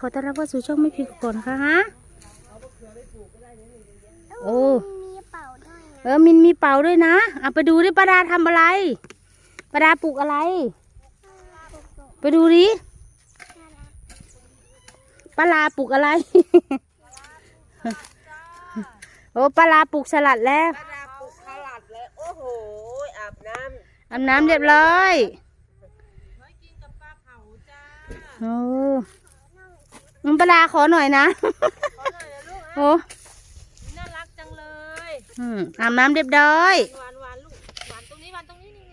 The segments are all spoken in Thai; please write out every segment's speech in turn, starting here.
ขอต้อนรับเข้าสู่ช่องไม่ผิดคนค่ะฮะโอ้มีเป่าด้วยเออมินมีเป่าด้วยนะเอาไปดูดิป้าดาทำอะไรป้าดาปลูกอะไร ไปดูดิป้าลาปลูกอะไรโอ้ป้าลาปลูกสลัดแล้วป้าดาปลูกขลัดเลยโอ้โหอาบน้อาบน้ำเรียบร้อยำไว้กินกับปลาเผาจ้า โอ้น้อง ป้าดาขอหน่อยนะ ขอหน่อยนะลูกโอ้น่ารักจังเลยอืมอาบน้ำเรียบร้อยหวานหวานลูกหวานตรงนี้หวานตรงนี้นี่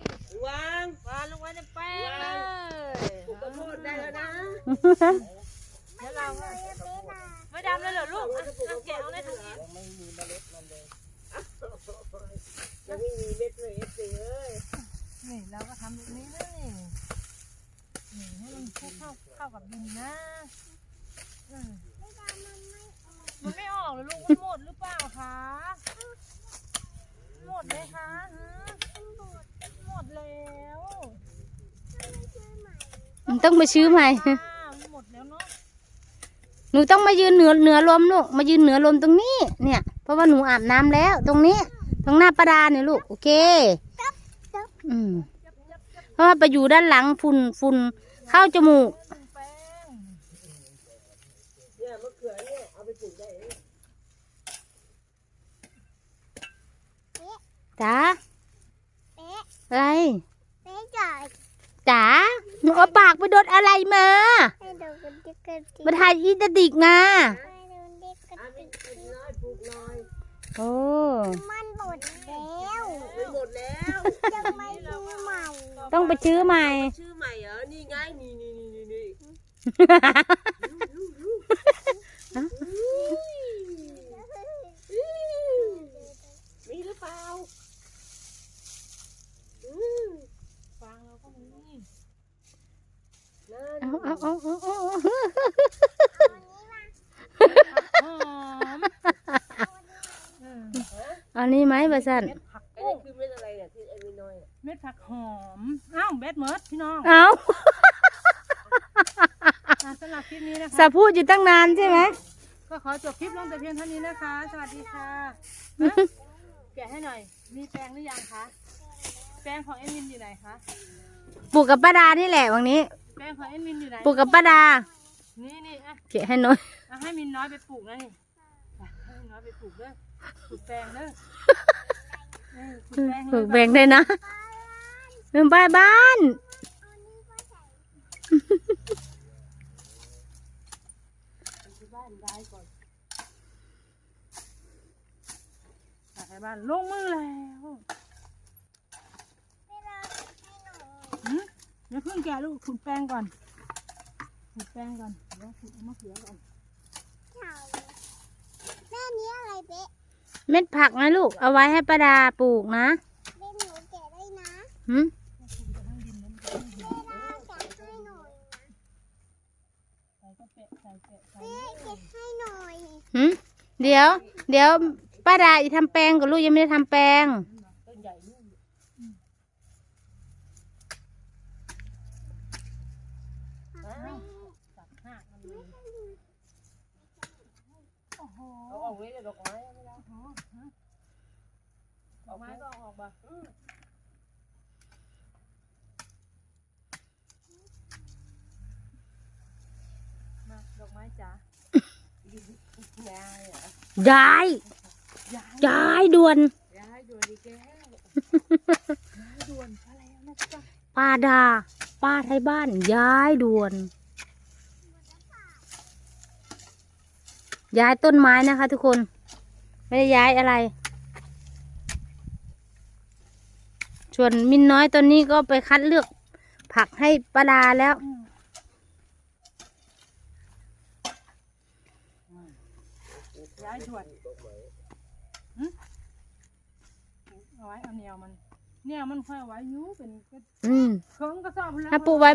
วางวางลงไว้ในแป้งเลยปลูกกระโพดได้แล้วนะแล้วเราก็ไม่ดำเลยเหรอลูกอะอะแกะเอาเลยทางนี้ยังไม่มีเม็ดเลยเอฟซีเอ้ยนี่เราก็ทำแบบนี้นะนี่นี่ให้มันคลุกเข้าเข้ากับดินนะอื มันไม่ออกเลยลูกมันหมดหรือเปล่าคะ หมดไหมคะฮะหมดแล้วมันต้องไปซื้อใหม่อ้าวมันหมดแล้วเนาะหนูต้องมายืนเหนือเหนือลมลูก มายืนเหนือลมตรงนี้ เนี่ย เพราะว่าหนูอาบน้ำแล้ว ตรงนี้ ตรงหน้าประดาเนี่ยลูก โอเค อืมเพราะว่าไปอยู่ด้านหลังฝุ่นฝุ่นเข้าจมูก แป้ง เนี่ยมะเขือเนี่ยเอาไปปลูกได้เอง จ๋าเป๊ะอะไรเป๊ะจ่ายจ๋าหนูเอาปากไปโดนอะไรมาให้ดูกันดิกันดิมาถ่ายอีตาดิกมาให้ดูดิกันอันดินี้ปลูกน้อยปลูกน้อยโอ้มันหมดแล้วไม่หมดแล้วจะไม่ซื้อใหม่ ต้องไปซื้อใหม่ชื่อใหม่เหรอนี่ไงนี่นี่นี่นี่มีหรือเปล่าอืม ฟางเราก็มี นั่น เอาเอาเอาเอาเอา หอมเออ เอานี่ ไหมบะสันเม็ดผักอันนี้คือเม็ดอะไรเนี่ยที่ไอ้มีน้อยอะเม็ดผักหอม อ้าวเบ็ดเมิร์ดพี่น้องเอา อะสำหรับคลิปนี้นะคะสาพูดอยู่ตั้งนานใช่ไหม ก็ขอจบคลิปลงแต่เพียงเท่านี้นะคะ สวัสดีค่ะฮะแกะให้หน่อย มีแปรงหรือยังคะ แปรงของเอ็นมินอยู่ไหนคะ ปลูกกับป้าดานี่แหละวันนี้ แปรงของเอ็นมินอยู่ไหน ปลูกกับป้าดา นี่นี่อะเกะให้หน่อย เอาให้มินน้อยไปปลูกนะนี่ไปให้มินน้อยไปปลูกเด้อป ลูกแปลงเด้อเออปลูกแปลงปลูกเลยแบ่งได้นะเป็นบ้านบ้าน ที่บ้านได้ก่อนไปให้บ้านลงมือแล้วหืมเดี๋ยวเพิ่งแกะลูกขุดแป้งก่อนขุดแป้งก่อนเดี๋ยวขุดเอามะเขือก่อนแม่นี้อะไรเป๊ะ เม็ดผักนะลูก เอาไว้ให้ป้าดาปลูกนะเป๊ะหนูแกะได้นะหืมเวลาแกะให้หน่อยใส่ก็เปะใส่เปะใส่เป๊ะแกะให้หน่อย หืมเดี๋ยว เดี๋ยวป้าดาอีทำแปลงกับลูกยังไม่ได้ทำแปลง ต้นใหญ่นู่น จับห้ามันเลยโอ้โห เอาออกเลยเดี๋ยวดอกไม้ไม่ได้ ด อกไม้ก็เอาออกบ่มาดอกไม้จ๋ายายเหรอย้ายย้ายย้ายด่วน ยายดูดีแก้วย้ายด่วนซะแล้วนะจ๊ะป้าดา ป้าไทยบ้าน ย้ายด่วน ย้ายต้นไม้นะคะทุกคน ไม่ได้ย้ายอะไร ส่วนมินน้อยตอนนี้ก็ไปคัดเลือกผักให้ป้าดาแล้ว ย้ายด่วนหึเอาไว้เอาแนวมันเนี่ยมันค่อยเอาไว้อยูเป็นก็อืม เครื่องก็สอบแล้วถ้าปลูกไว้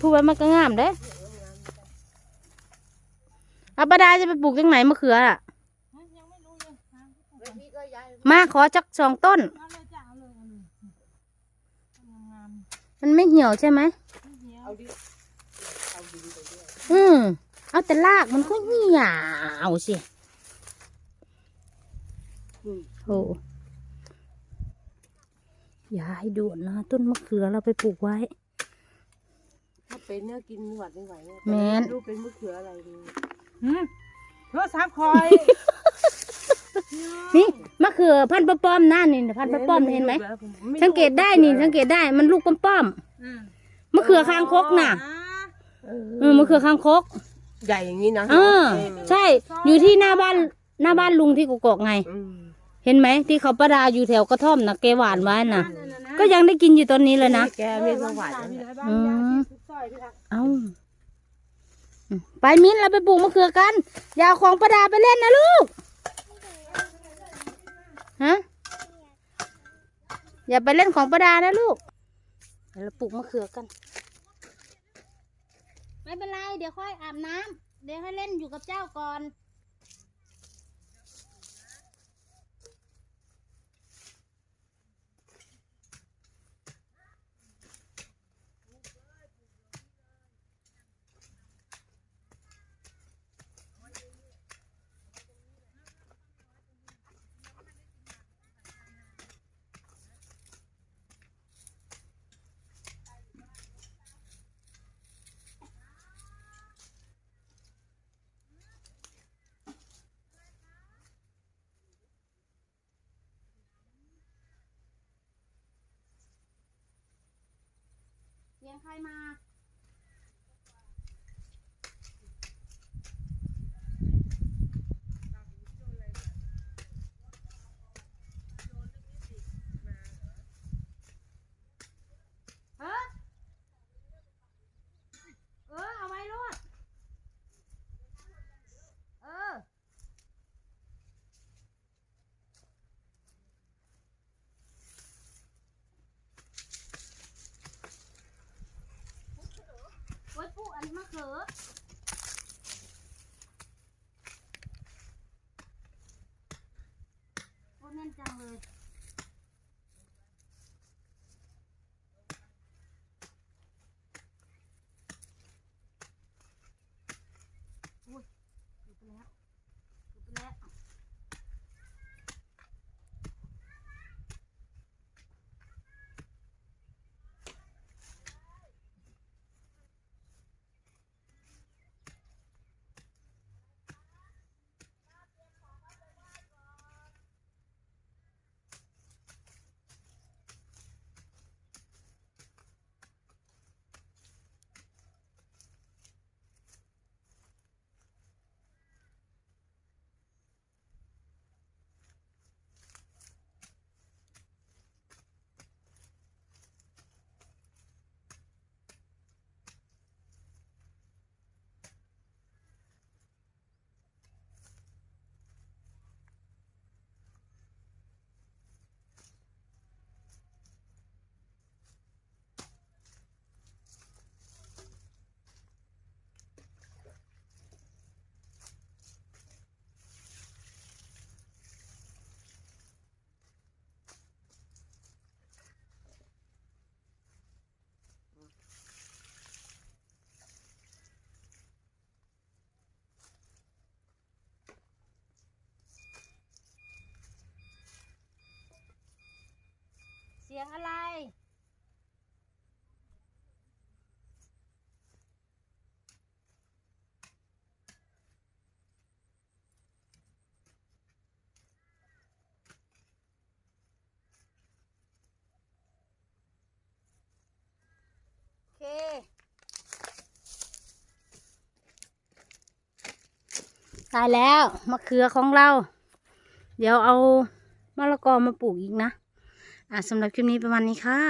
พูดไว้มันก็งามเด้เอาป้าดาจะไปปลูกตรงไหนมะเขืออะฮะยังไม่รู้เลยฮะแล้วพี่ก็ย้ายมาขอจักสองต้น เอาเลยจ้ะเอาเลยเอาเลยงาม มันไม่เหี่ยวใช่ไหมๆเหี่ยวเอาดิเอาดินไปด้วยอืมเอาแต่รากมันก็เหี่ยวสิโอ้อย่าให้ด่วนนะต้นมะเขือเราไปปลูกไว้ ถ้าเป็นเนี่ยกินหวัดไม่ไหวเนี่ยแม่น รู้เป็นมะเขืออะไรดีหืมโทรศัพท์คอย นี่มะเขือพันธุ์ป้อมๆหน้านี่พันธุ์ป้อมๆเห็นไหมสังเกตได้นี่สังเกตได้มันลูกป้อมอืมๆมะเขือคางคกน่ะอ่าเออมะเขือคางคก ใหญ่อย่างนี้นะเออ ใช่อยู่ที่หน้าบ้านหน้าบ้านลุงที่กกอกไงอืมเห็นไหมที่เขาประดาอยู่แถวกระท่อมนะแกหวานไว้น่ะ ก็ยังได้กินอยู่ตอนนี้เลยนะแกไม่สวัสดิ์มีนะหลายบ้านอืมยาที่สุดซอยพี่ทักเอาอืมไปมิ้นเราไปปลูกมะเขือกันอย่าเอาของประดาไปเล่นนะลูก ฮะ อย่าไปเล่นของประดานะลูก เดี๋ยวเราปลูกมะเขือกัน ไม่เป็นไร เดี๋ยวค่อยอาบน้ำ เดี๋ยวให้เล่นอยู่กับเจ้าก่อน งใครมา เออเออ เอาไว้รวดเออ ไว้ ปุ๊อันมะเขือโอ้แน่นจังเลย อุ้ยหลุดไปแล้วหลุดไปแล้ว เสียงอะไร โอเคได้แล้วมะเขือของเรา เดี๋ยวเอามะละกอมาปลูกอีกนะ สำหรับคลิปนี้ประมาณนี้ค่ะ